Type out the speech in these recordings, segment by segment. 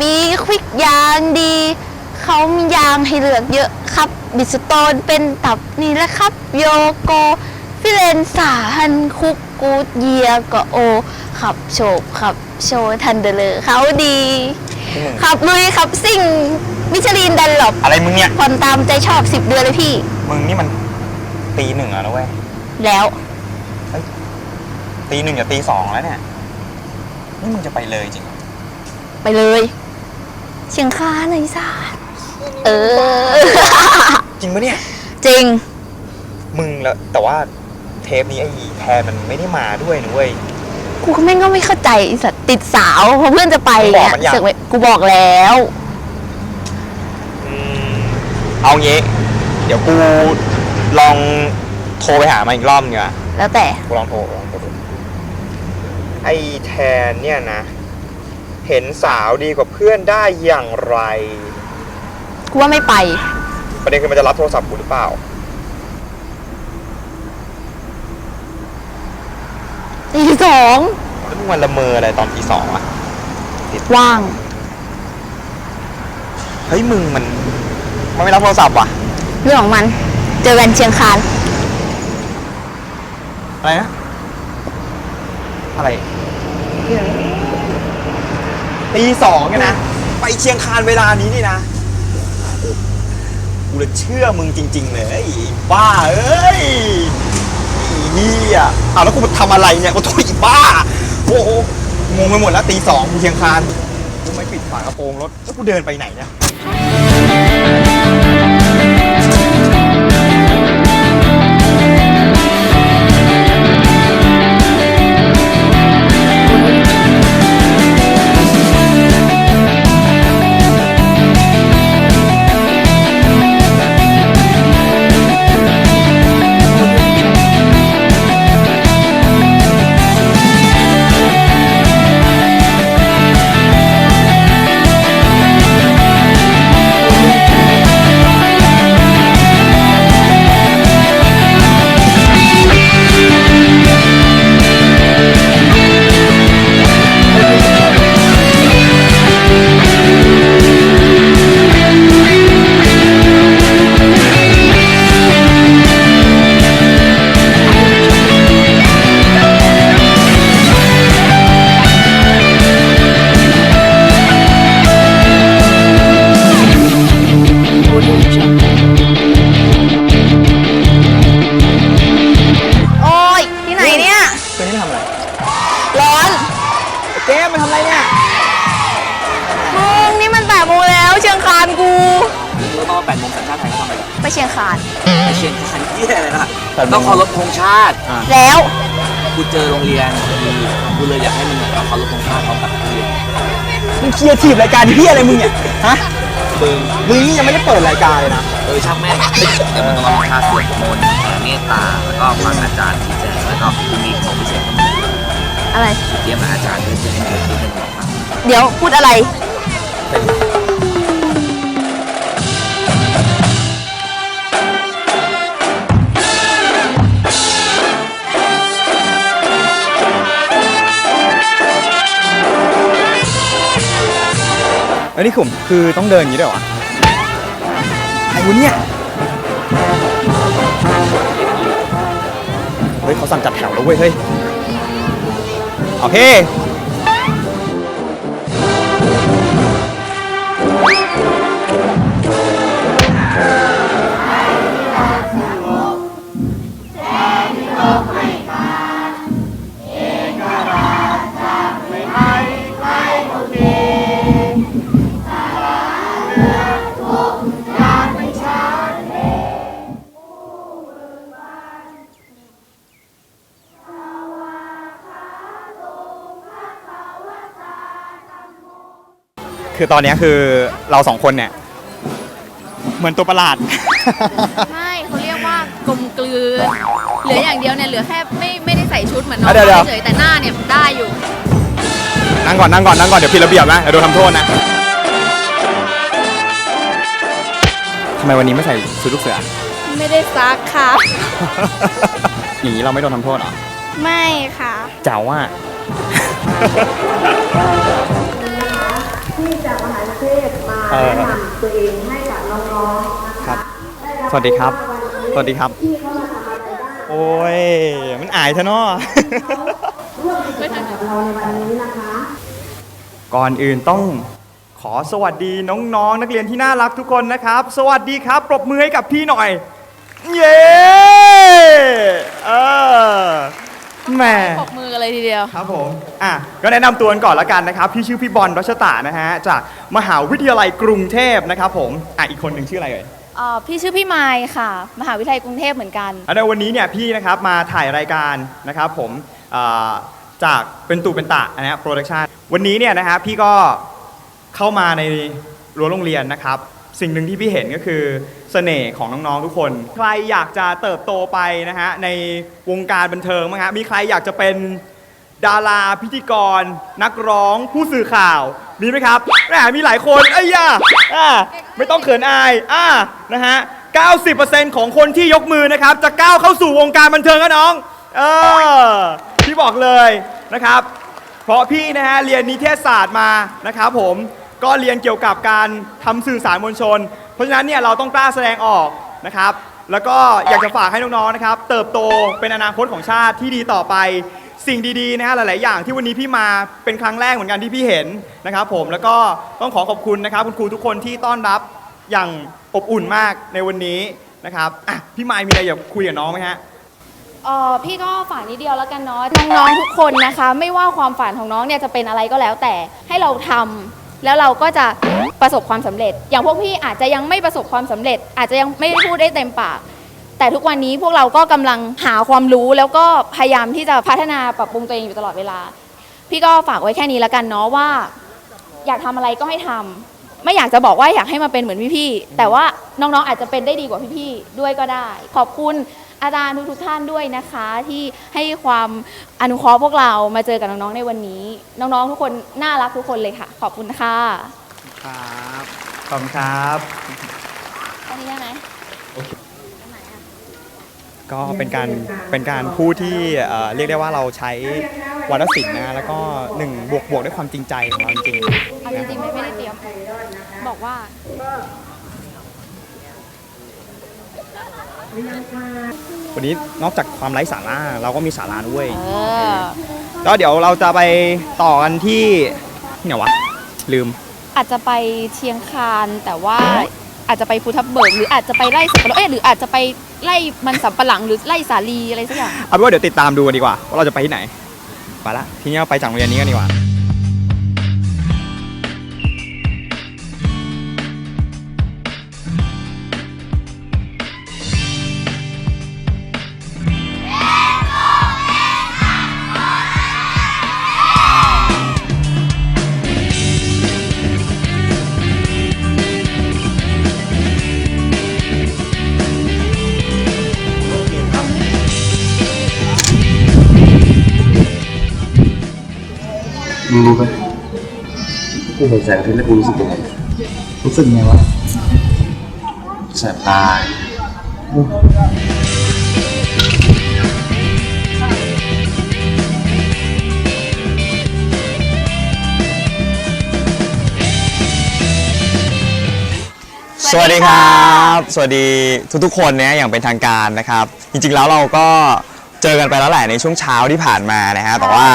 บีควิกยางดี เขามียางให้เลือกเยอะครับ บิสโตนเป็นตับนี่แหละครับ โยโก ฟิเลนสาฮันคุกกูดเยียก็โอ ขับโฉบขับโชว์ทันเดอร์เลอร์เขาดีขับลุยขับซิ่งมิชลินดันหลบอะไรมึงเนี่ย ผ่อนตามใจชอบ 10 เดือนเลยพี่ มึงนี่มันตีหนึ่งแล้วนะเว้ย แล้วตีหนึ่งกับตีสองแล้วเนี่ย นี่มึงจะไปเลยจริงเหรอ ไปเลยเชียงคานไอ้สัสเออ จริงปะเนี่ย จริง มึงแล้วแต่ว่าเทปนี้ไอ้แทนมันไม่ได้มาด้วยนะเว้ย กูก็แม่งก็ไม่เข้าใจไอ้สัตว์ติดสาวเพราะเพื่อนจะไปบอกมันยัง เสือกไว้กูบอกแล้ว อืมเอางี้ เดี๋ยวกูลองโทรไปหามาอีกรอบนึงอะแล้วแต่กูลองโทรลองโทรดูไอ้แทนเนี่ยนะ เห็นสาวดีกว่าเพื่อนได้อย่างไรกูว่าไม่ไป ประเด็นคือมันจะรับโทรศัพท์กูหรือเปล่า ตีสองแล้วมึงมันละเมออะไรตอนตีสองอะว่าง เฮ้ยมึงมันมันไม่รับโทรศัพท์ว่ะ เรื่องของมัน เจอกันเชียงคาน อะไรนะ อะไร ตีสองเนี่ยนะ ไปเชียงคานเวลานี้นี่นะกูจะเชื่อมึงจริง ๆ เลยไอ้บ้าเอ้ยไอ้เฮียอ้าวแล้วกูทำอะไรเนี่ยกูโทษอีบ้า โอ้โหงงไปหมดแล้วตีสองเชียงคานกูไม่ปิดฝากระโปรงรถแล้วกูเดินไปไหนเนี่ย ต้องเคารพธงชาติ แล้ว กูเจอโรงเรียนดีกูเลยอยากให้มึงเอาเคารพธงชาติพร้อมกับนักเรียนมึงเคลียร์ทีบรายการที่อะไรมึงเนี่ย ฮะ มึงมึงนี่ยังไม่ได้เปิดรายการเลยนะ เออช่างแม่งแต่มึงต้องมีค่าสวดมนต์แผ่เมตตา แล้วก็ฟังอาจารย์ที่แจงแล้วก็มีของพิเศษอะไร เตรียมกับอาจารย์ด้วยจะให้เกิดขึ้นในหัวฟังเดี๋ยวพูดอะไร อันนี้ผมคือต้องเดินอย่างนี้ด้วยเหรอไอ้วุ้นเนี่ยเฮ้ยเขาสั่งจัดแถวแล้วเว้ยเฮ้ยโอเค คือตอนเนี้ยคือเราสองคนเนี่ย เหมือนตัวประหลาด ไม่เขาเรียกว่ากลมกลืนเหลืออย่างเดียวเนี่ยเหลือแค่ไม่ไม่ได้ใส่ชุดเหมือนน้องอะเดี๋ยวเดี๋ยว เฉยๆแต่หน้าเนี่ยได้อยู่ นั่งก่อนนั่งก่อนนั่งก่อนเดี๋ยวผิดระเบียบนะเดี๋ยวโดนทำโทษนะทำไมวันนี้ไม่ใส่ชุดลูกเสือ ไม่ได้ซักค่ะ อย่างนี้เราไม่โดนทำโทษเหรอ ไม่ค่ะ เจ๋าว่าที่จะ พมาแนะนำตัวเองให้กับน้องๆนะคะสวัสดีครับ สวัสดีครับโอ้ย มันอายซะเนาะ ร่วมกิจกรรมกับเราในวันนี้นะคะ ก่อนอื่นต้องขอสวัสดีน้องๆนนักเรียนที่น่ารักทุกคนนะครับ สวัสดีครับ ปรบมือให้กับพี่หน่อย เย้เออ แหม ปรบมือกันเลยทีเดียว ครับผม อะ ก็แนะนำตัวกันก่อนละกันนะครับ พี่ชื่อพี่บอลรัชตานะฮะ จากมหาวิทยาลัยกรุงเทพนะครับผม อะ อีกคนหนึ่งชื่ออะไรเอ่ยเอ่อพี่ชื่อพี่ไมายค่ะ มหาวิทยาลัยกรุงเทพเหมือนกัน อันในวันนี้เนี่ยพี่นะครับมาถ่ายรายการนะครับผมอ่าจากเป็นตูเป็นตะนะฮะโปรดักชันวันนี้เนี่ยนะฮะพี่ก็เข้ามาในรั้วโรงเรียนนะครับ สิ่งหนึ่งที่พี่เห็นก็คือเสน่ห์ของน้อง ๆ ทุกคน ใครอยากจะเติบโตไปนะฮะ ในวงการบันเทิงมั้งฮะ มีใครอยากจะเป็นดาราพิธีกร นักร้องผู้สื่อข่าว มีไหมครับแหมมีหลายคนเอ้ยาอ่าไม่ต้องเขินอายอ่านะฮะ 90%ของคนที่ยกมือนะครับ จะก้าวเข้าสู่วงการบันเทิงนะน้อง เออพี่บอกเลยนะครับ เพราะพี่นะฮะเรียนนิเทศศาสตร์มานะครับผม ก็เรียนเกี่ยวกับการทำสื่อสารมวลชน เพราะฉะนั้นเนี่ยเราต้องกล้าแสดงออกนะครับ แล้วก็อยากจะฝากให้น้องๆนะครับ เติบโตเป็นอนาคตของชาติที่ดีต่อไป สิ่งดีๆนะฮะหลายๆ อย่างที่วันนี้พี่มาเป็นครั้งแรกเหมือนกันที่พี่เห็นนะครับ ผมแล้วก็ต้องขอขอบคุณนะครับ คุณครูทุกคนที่ต้อนรับอย่างอบอุ่นมากในวันนี้นะครับอะพี่ไมค์มีอะไรอยากคุยกับน้องไหมฮะ เออพี่ก็ฝากนิดเดียวแล้วกันเนาะน้องๆทุกคนนะคะ ไม่ว่าความฝันของน้องเนี่ยจะเป็นอะไรก็แล้วแต่ให้เราทำ แล้วเราก็จะประสบความสำเร็จ อย่างพวกพี่อาจจะยังไม่ประสบความสำเร็จ อาจจะยังไม่พูดได้เต็มปาก แต่ทุกวันนี้พวกเราก็กำลังหาความรู้แล้วก็พยายามที่จะพัฒนาปรับปรุงตัวเองอยู่ตลอดเวลา พี่ก็ฝากไว้แค่นี้แล้วกันเนาะว่า อยากทำอะไรก็ให้ทำไม่อยากจะบอกว่าอยากให้มาเป็นเหมือนพี่ๆแต่ว่าน้องๆอาจจะเป็นได้ดีกว่าพี่ๆด้วยก็ได้ ขอบคุณ อาจารย์ทุกๆท่านด้วยนะคะ ที่ให้ความอนุเคราะห์พวกเรามาเจอกับน้องๆในวันนี้ น้องๆทุกคนน่ารักทุกคนเลยค่ะ ขอบคุณค่ะครับขอบคุณครับแค่นี้ได้ไหมก็เป็นการเป็นการพูดที่เอ่อเรียกได้ว่าเราใช้วรรณศิลป์นะฮะแล้วก็หนึ่งบวกบวกด้วยความจริงใจของเราจริงเอาจริงๆไม่ไม่ได้เตรียมบอกว่า วันนี้นอกจากความไร้สาระเราก็มีสาระด้วยเออก็เดี๋ยวเราจะไปต่อกันที่ที่ไหนวะ ลืม อาจจะไปเชียงคานแต่ว่าอาจจะไปภูทับเบิกหรืออาจจะไปไล่สับปะรดเอ๊ะหรืออาจจะไปไล่มันสำปะหลังหรือไล่สาลีอะไรสักอย่าง เอาเป็นว่าเดี๋ยวติดตามดูกันดีกว่าว่าเราจะไปที่ไหน ไปละ ทีนี้เราไปจากโรงเรียนนี้กันดีกว่า มึงรู้ไหมกูเห็นแสงอาทิตย์แล้วกูรู้สึกยังไงรู้สึกไงวะแสบตาสวัสดีครับ สวัสดีทุกๆคนนะอย่างเป็นทางการนะครับ จริงๆแล้วเราก็เจอกันไปแล้วแหละในช่วงเช้าที่ผ่านมานะฮะแต่ว่า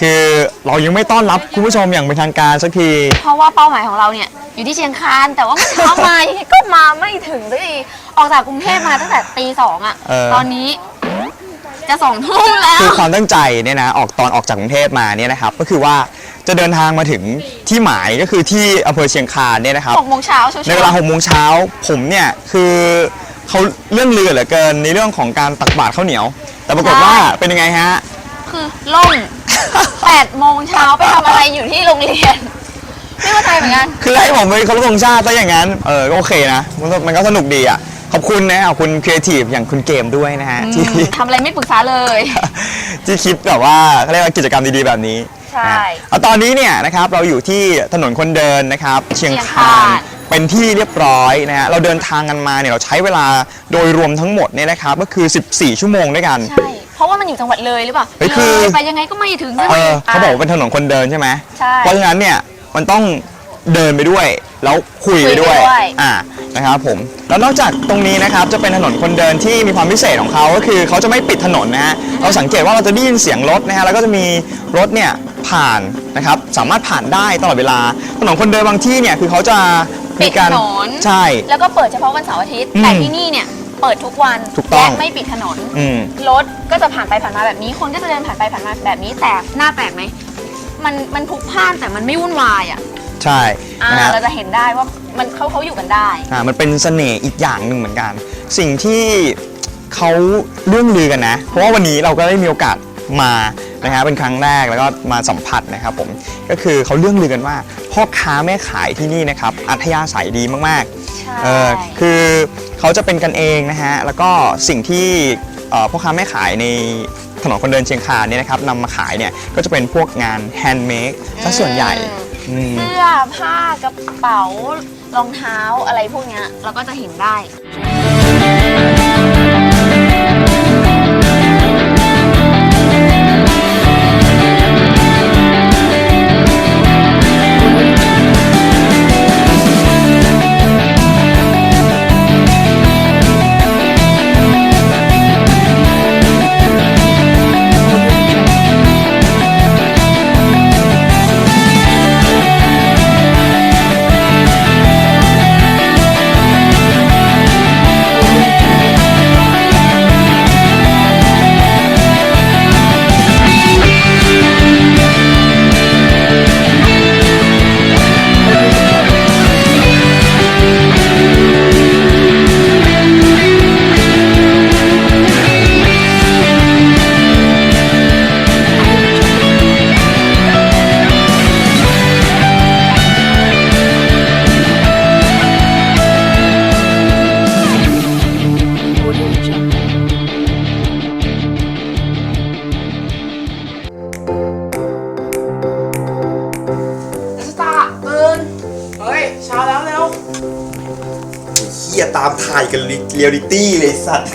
คือเรายังไม่ต้อนรับคุณผู้ชมอย่างเป็นทางการสักที เพราะว่าเป้าหมายของเราเนี่ยอยู่ที่เชียงคานแต่ว่าเมื่อเช้ามายังไงก็มาไม่ถึงสักทีออกจากกรุงเทพมาตั้งแต่ตีสองอะเออ ตอนนี้จะสองทุ่มแล้ว คือความตั้งใจเนี่ยนะออกตอนออกจากกรุงเทพมาเนี่ยนะครับ ก็คือว่าจะเดินทางมาถึงที่หมายก็คือที่อำเภอเชียงคานเนี่ยนะครับ หกโมงเช้าชัวร์ๆในเวลา6โมงเช้าผมเนี่ยคือเขาเรื่องลือเหลือเกินในเรื่องของการตักบาตรข้าวเหนียว แต่ปรากฏว่าเป็นยังไงฮะคือล่ม แปดโมงเช้าไปทำอะไรอยู่ที่โรงเรียน ไม่เข้าใจเหมือนกัน คือให้ผมไปเคารพธงชาติซะอย่างนั้น เออก็โอเคนะมันก็มันก็สนุกดีอะ ขอบคุณนะขอบคุณครีเอทีฟอย่างคุณเกมด้วยนะฮะที่ ทำอะไรไม่ปรึกษาเลย ที่คิดแบบว่าเขาเรียกว่ากิจกรรมดีๆแบบนี้ใช่นะเอาตอนนี้เนี่ยนะครับเราอยู่ที่ถนนคนเดินนะครับ เชียงเชียงคาคานนเป็นที่เรียบร้อยนะฮะเราเดินทางกันมาเนี่ยเราใช้เวลาโดยรวมทั้งหมดเนี่ยนะครับก็คือ 14 ชั่วโมงด้วยกัน ใช่ เพราะว่ามันอยู่จังหวัดเลยหรือเปล่าเฮ้ยคือ เลยไปยังไงก็ไม่ถึงสักเอทีอเขาบอกว่าเป็นถนนคนเดินใช่ไหมใช่ เพราะฉะนั้นเนี่ยมันต้องเดินไปด้วย แล้วคุยไปด้วยคุยไปด้วย อ่านะครับผมแล้วนอกจากตรงนี้นะครับจะเป็นถนนคนเดินที่มีความพิเศษของเขาก็คือเขาจะไม่ปิดถนนนะฮะเราสังเกตว่าเราจะได้ยินเสียงรถนะฮะแล้วก็จะมีรถเนี่ยผ่านนะครับสามารถผ่านได้ตลอดเวลาถนนคนเดินบางที่เนี่ยคือเขาจะมีการปิดถนน ใช่ แล้วก็เปิดเฉพาะวันเสาร์อาทิตย์ อืมแต่ที่นี่เนี่ย เปิดทุกวันถูกต้องและไม่ปิดถนนอืม รถก็จะผ่านไปผ่านมาแบบนี้ คนก็จะเดินผ่านไปผ่านมาแบบนี้แต่หน้าแปลกไหมมันมันพลุกพล่านแต่มันไม่วุ่นวายอะใช่อ่านะฮะ เราจะเห็นได้ว่ามันเขาเขาอยู่กันได้ อ่ามันเป็นเสน่ห์อีกอย่างหนึ่งเหมือนกัน สิ่งที่เขาเรื่องลือกันนะ เพราะว่าวันนี้เราก็ได้มีโอกาสมานะฮะเป็นครั้งแรกแล้วก็มาสัมผัสนะครับผมก็คือเขาเรื่องลือกันว่าพ่อค้าแม่ขายที่นี่นะครับอัธยาศัยดีมากใช่ๆ เออคือเขาจะเป็นกันเองนะฮะ แล้วก็สิ่งที่เอ่อพ่อค้าแม่ขายในถนนคนเดินเชียงคานเนี่ยนะครับนำมาขายเนี่ยก็จะเป็นพวกงานแฮนด์เมดซะส่วนใหญ่อืม เสื้อผ้ากระเป๋ารองเท้าอะไรพวกเนี้ยเราก็จะเห็นได้ เกียตามถ่ายกันเรียลิตี้เลยสัตว์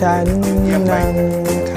ฉันนั่ง